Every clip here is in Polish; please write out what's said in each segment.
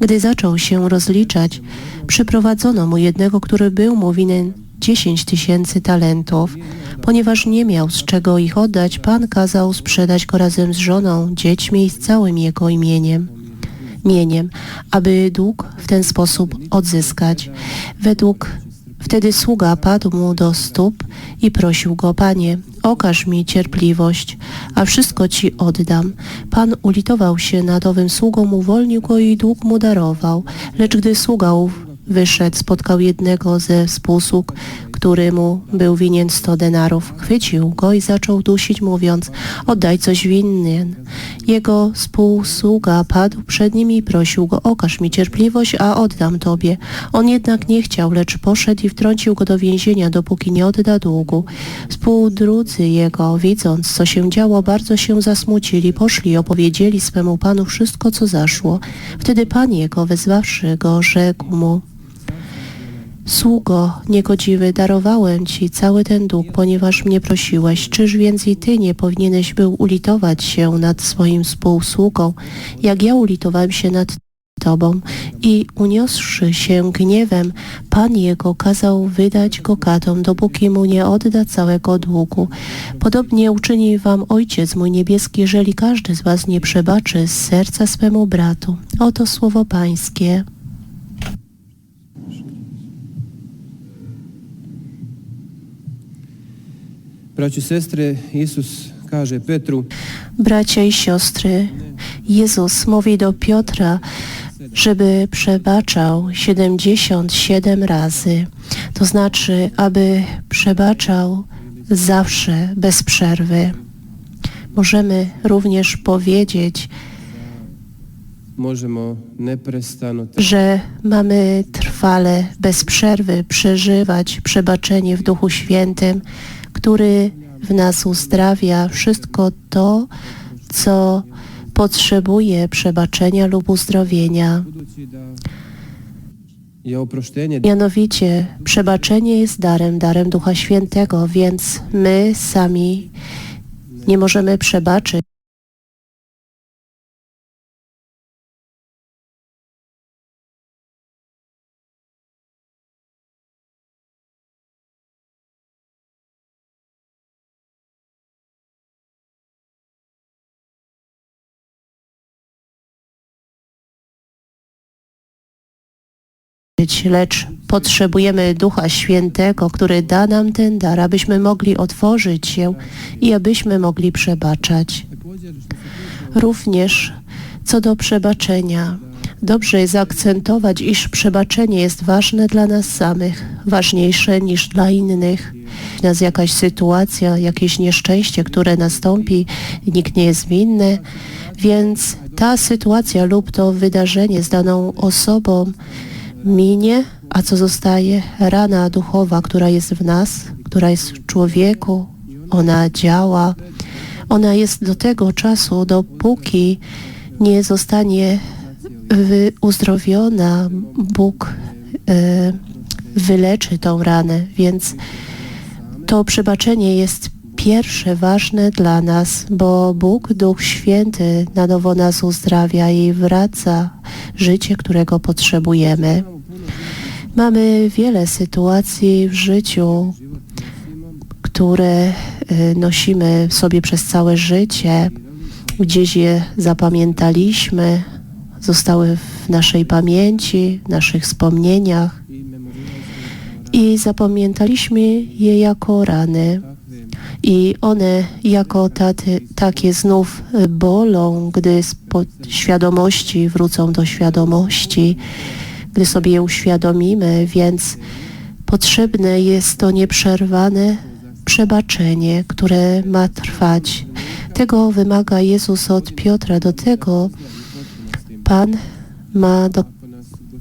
Gdy zaczął się rozliczać, przyprowadzono mu jednego, który był mu winien dziesięć tysięcy talentów. Ponieważ nie miał z czego ich oddać, Pan kazał sprzedać go razem z żoną, dziećmi i z całym jego imieniem mieniem, aby dług w ten sposób odzyskać. Według wtedy sługa padł mu do stóp i prosił go, Panie, okaż mi cierpliwość, a wszystko Ci oddam. Pan ulitował się nad owym sługą, uwolnił go i dług mu darował. Lecz gdy sługa wyszedł, spotkał jednego ze współsług, który mu był winien sto denarów. Chwycił go i zaczął dusić, mówiąc, oddaj coś winien. Jego współsługa padł przed nim i prosił go, okaż mi cierpliwość, a oddam tobie. On jednak nie chciał, lecz poszedł i wtrącił go do więzienia, dopóki nie odda długu. Współdrudzy jego, widząc, co się działo, bardzo się zasmucili, poszli i opowiedzieli swemu panu wszystko, co zaszło. Wtedy pan jego, wezwawszy go, rzekł mu, Sługo, niegodziwy, darowałem Ci cały ten dług, ponieważ mnie prosiłeś. Czyż więc i Ty nie powinieneś był ulitować się nad swoim współsługą, jak ja ulitowałem się nad Tobą? I uniosłszy się gniewem, Pan jego kazał wydać go katom, dopóki mu nie odda całego długu. Podobnie uczyni Wam Ojciec mój niebieski, jeżeli każdy z Was nie przebaczy z serca swemu bratu. Oto słowo Pańskie. Isus kaže Petru, Bracia i siostry, Jezus mówi do Piotra, żeby przebaczał 77 razy. To znaczy, aby przebaczał zawsze, bez przerwy. Możemy również powiedzieć, że mamy trwale, bez przerwy przeżywać przebaczenie w Duchu Świętym, który w nas uzdrawia wszystko to, co potrzebuje przebaczenia lub uzdrowienia. Mianowicie przebaczenie jest darem, darem Ducha Świętego, więc my sami nie możemy przebaczyć. Lecz potrzebujemy Ducha Świętego, który da nam ten dar, abyśmy mogli otworzyć się i abyśmy mogli przebaczać. Również co do przebaczenia. Dobrze jest zaakcentować, iż przebaczenie jest ważne dla nas samych, ważniejsze niż dla innych. Nas jakaś sytuacja, jakieś nieszczęście, które nastąpi, nikt nie jest winny, więc ta sytuacja lub to wydarzenie z daną osobą minie, a co zostaje? Rana duchowa, która jest w nas, która jest w człowieku, ona działa. Ona jest do tego czasu, dopóki nie zostanie uzdrowiona, Bóg e, wyleczy tą ranę, więc to przebaczenie jest pierwsze ważne dla nas, bo Bóg, Duch Święty na nowo nas uzdrawia i wraca życie, którego potrzebujemy. Mamy wiele sytuacji w życiu, które y, nosimy sobie przez całe życie. Gdzieś je zapamiętaliśmy, zostały w naszej pamięci, w naszych wspomnieniach i zapamiętaliśmy je jako rany. I one jako taty, takie znów bolą, gdy z świadomości wrócą do świadomości, gdy sobie je uświadomimy, więc potrzebne jest to nieprzerwane przebaczenie, które ma trwać. Tego wymaga Jezus od Piotra. Do tego Pan ma do,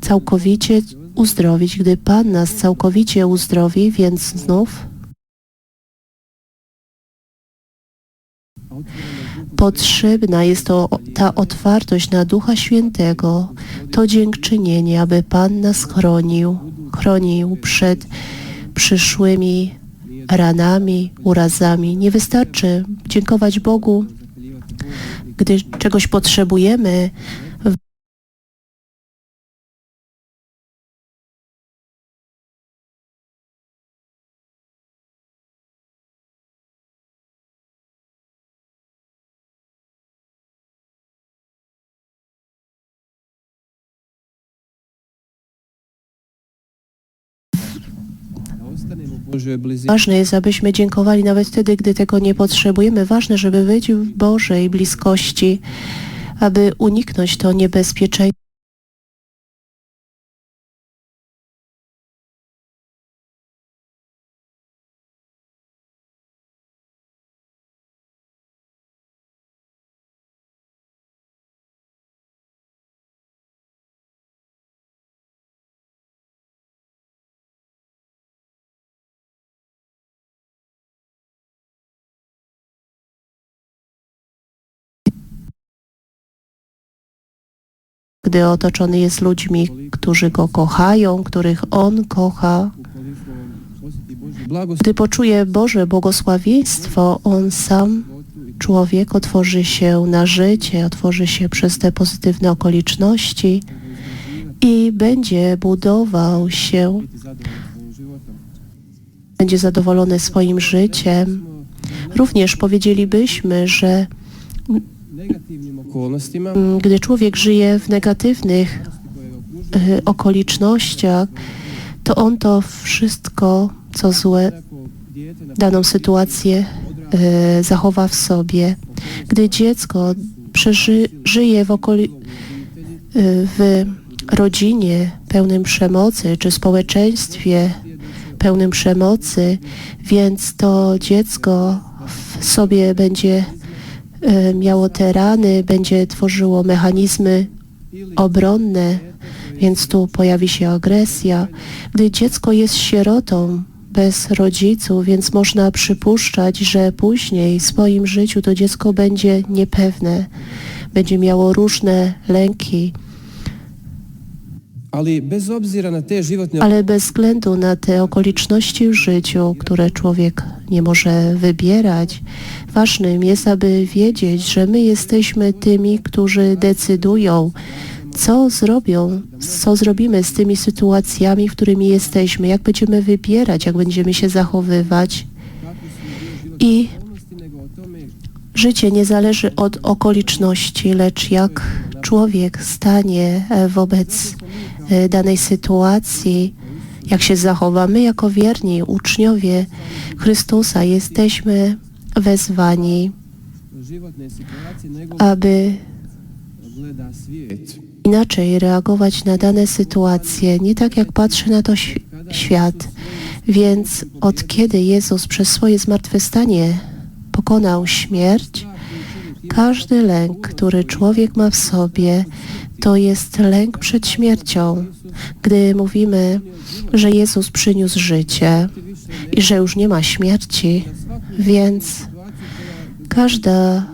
całkowicie uzdrowić, gdy Pan nas całkowicie uzdrowi, więc znów potrzebna jest to ta otwartość na Ducha Świętego, to dziękczynienie, aby Pan nas chronił, chronił przed przyszłymi ranami, urazami. Nie wystarczy dziękować Bogu, gdy czegoś potrzebujemy. Ważne jest, abyśmy dziękowali nawet wtedy, gdy tego nie potrzebujemy. Ważne, żeby być w Bożej bliskości, aby uniknąć to niebezpieczeństwo. Gdy otoczony jest ludźmi, którzy go kochają, których on kocha. Gdy poczuje Boże błogosławieństwo, on sam, człowiek, otworzy się na życie, otworzy się przez te pozytywne okoliczności i będzie budował się, będzie zadowolony swoim życiem. Również powiedzielibyśmy, że gdy człowiek żyje w negatywnych y, okolicznościach, to on to wszystko, co złe, daną sytuację y, zachowa w sobie. Gdy dziecko przeży, żyje w, okoli, y, w rodzinie pełnym przemocy, czy społeczeństwie pełnym przemocy, więc to dziecko w sobie będzie miało te rany, będzie tworzyło mechanizmy obronne, więc tu pojawi się agresja. Gdy dziecko jest sierotą, bez rodziców, więc można przypuszczać, że później w swoim życiu to dziecko będzie niepewne, będzie miało różne lęki, ali bez obzira na te životne ale bez względu na te okoliczności w życiu, które człowiek nie może wybierać, ważnym jest, aby wiedzieć, że my jesteśmy tymi, którzy decydują, co zrobią, co zrobimy z tymi sytuacjami, w którymi jesteśmy, jak będziemy wybierać, jak będziemy się zachowywać. I życie nie zależy od okoliczności, lecz jak człowiek stanie e, wobec e, danej sytuacji, jak się zachowa. My jako wierni uczniowie Chrystusa jesteśmy wezwani, aby inaczej reagować na dane sytuacje, nie tak jak patrzy na to świat. Więc od kiedy Jezus przez swoje zmartwychwstanie pokonał śmierć, każdy lęk, który człowiek ma w sobie, to jest lęk przed śmiercią. Gdy mówimy, że Jezus przyniósł życie i że już nie ma śmierci, więc każda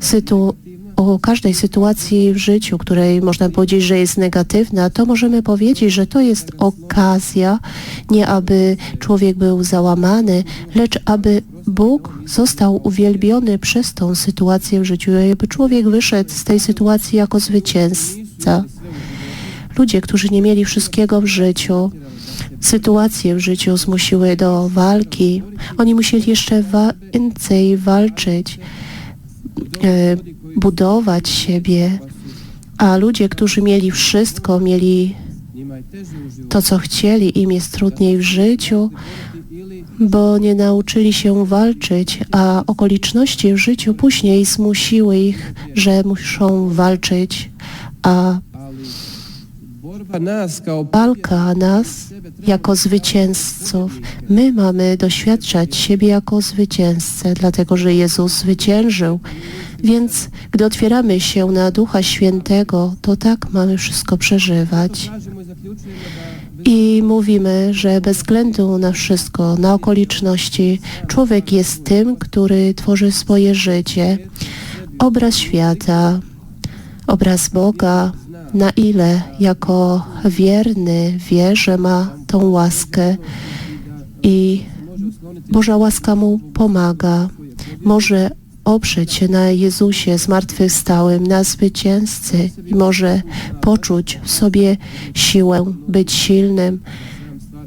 sytu- o każdej sytuacji w życiu, której można powiedzieć, że jest negatywna, to możemy powiedzieć, że to jest okazja, nie aby człowiek był załamany, lecz aby Bóg został uwielbiony przez tą sytuację w życiu, aby człowiek wyszedł z tej sytuacji jako zwycięzca. Ludzie, którzy nie mieli wszystkiego w życiu, sytuacje w życiu zmusiły do walki. Oni musieli jeszcze więcej walczyć, e, budować siebie, a ludzie, którzy mieli wszystko, mieli to, co chcieli, im jest trudniej w życiu, bo nie nauczyli się walczyć, a okoliczności w życiu później zmusiły ich, że muszą walczyć, a walka nas jako zwycięzców. My mamy doświadczać siebie jako zwycięzcę, dlatego że Jezus zwyciężył. Więc gdy otwieramy się na Ducha Świętego, to tak mamy wszystko przeżywać. I mówimy, że bez względu na wszystko, na okoliczności, człowiek jest tym, który tworzy swoje życie, obraz świata, obraz Boga, na ile jako wierny wie, że ma tą łaskę i Boża łaska mu pomaga. Może oprzeć się na Jezusie zmartwychwstałym, na zwycięzcy i może poczuć w sobie siłę być silnym.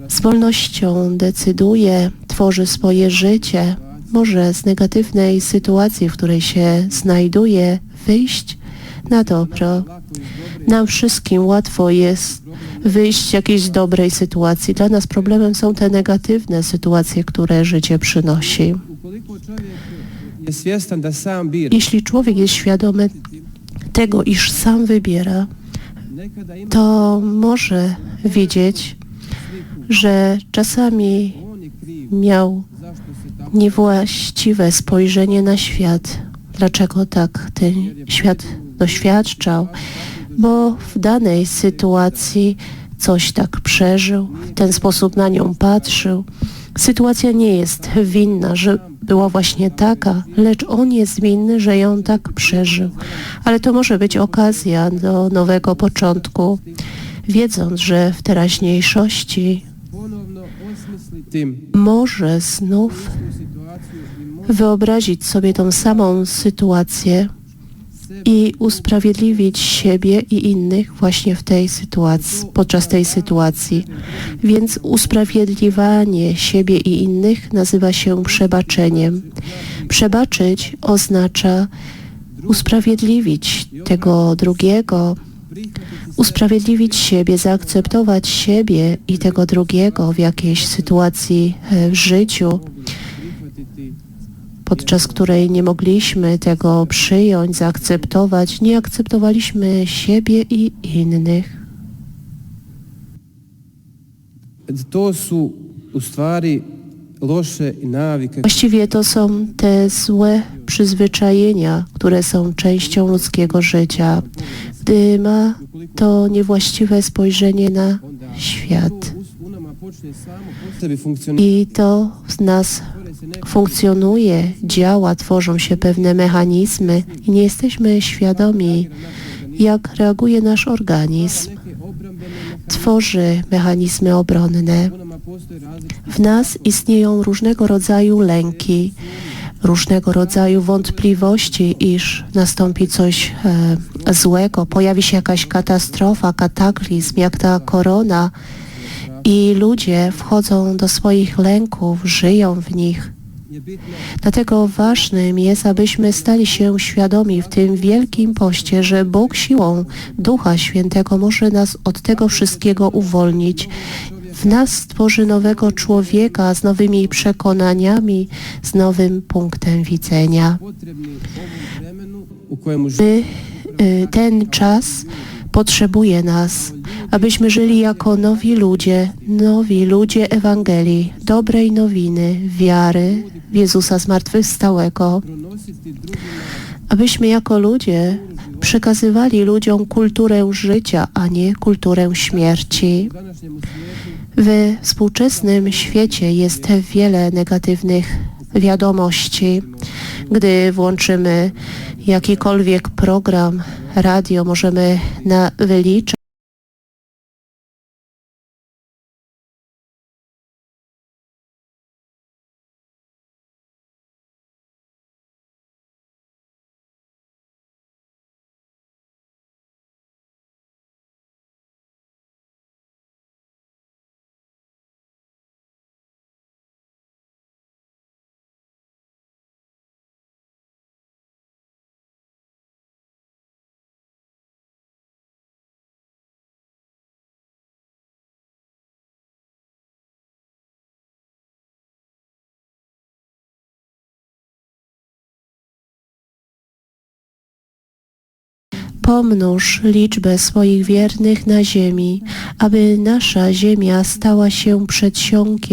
Z wolnością decyduje, tworzy swoje życie. Może z negatywnej sytuacji, w której się znajduje, wyjść na dobro. Nam wszystkim łatwo jest wyjść z jakiejś dobrej sytuacji. Dla nas problemem są te negatywne sytuacje, które życie przynosi. Jeśli człowiek jest świadomy tego, iż sam wybiera, to może wiedzieć, że czasami miał niewłaściwe spojrzenie na świat. Dlaczego tak ten świat doświadczał? Bo w danej sytuacji coś tak przeżył, w ten sposób na nią patrzył. Sytuacja nie jest winna, że była właśnie taka, lecz on jest winny, że ją tak przeżył. Ale to może być okazja do nowego początku, wiedząc, że w teraźniejszości może znów wyobrazić sobie tą samą sytuację i usprawiedliwić siebie i innych właśnie w tej sytuacji, podczas tej sytuacji. Więc usprawiedliwanie siebie i innych nazywa się przebaczeniem. Przebaczyć oznacza usprawiedliwić tego drugiego, usprawiedliwić siebie, zaakceptować siebie i tego drugiego w jakiejś sytuacji e, w życiu, podczas której nie mogliśmy tego przyjąć, zaakceptować, nie akceptowaliśmy siebie i innych. to su u navike Właściwie to są te złe przyzwyczajenia, które są częścią ludzkiego życia, gdy ma to niewłaściwe spojrzenie na świat. I to w nas funkcjonuje, działa, tworzą się pewne mechanizmy i nie jesteśmy świadomi, jak reaguje nasz organizm. Tworzy mechanizmy obronne. W nas istnieją różnego rodzaju lęki, różnego rodzaju wątpliwości, iż nastąpi coś e, złego, pojawi się jakaś katastrofa, kataklizm, jak ta korona i ludzie wchodzą do swoich lęków, żyją w nich. Dlatego ważnym jest, abyśmy stali się świadomi w tym wielkim poście, że Bóg siłą Ducha Świętego może nas od tego wszystkiego uwolnić. W nas stworzy nowego człowieka z nowymi przekonaniami, z nowym punktem widzenia. My, y, ten czas potrzebuje nas, abyśmy żyli jako nowi ludzie, nowi ludzie Ewangelii, dobrej nowiny, wiary w Jezusa Zmartwychwstałego. abyśmy jako ludzie przekazywali ludziom kulturę życia, a nie kulturę śmierci. W współczesnym świecie jest wiele negatywnych wiadomości. Gdy włączymy jakikolwiek program, radio, możemy na, wyliczyć, pomnóż liczbę swoich wiernych na ziemi, aby nasza ziemia stała się przedsionkiem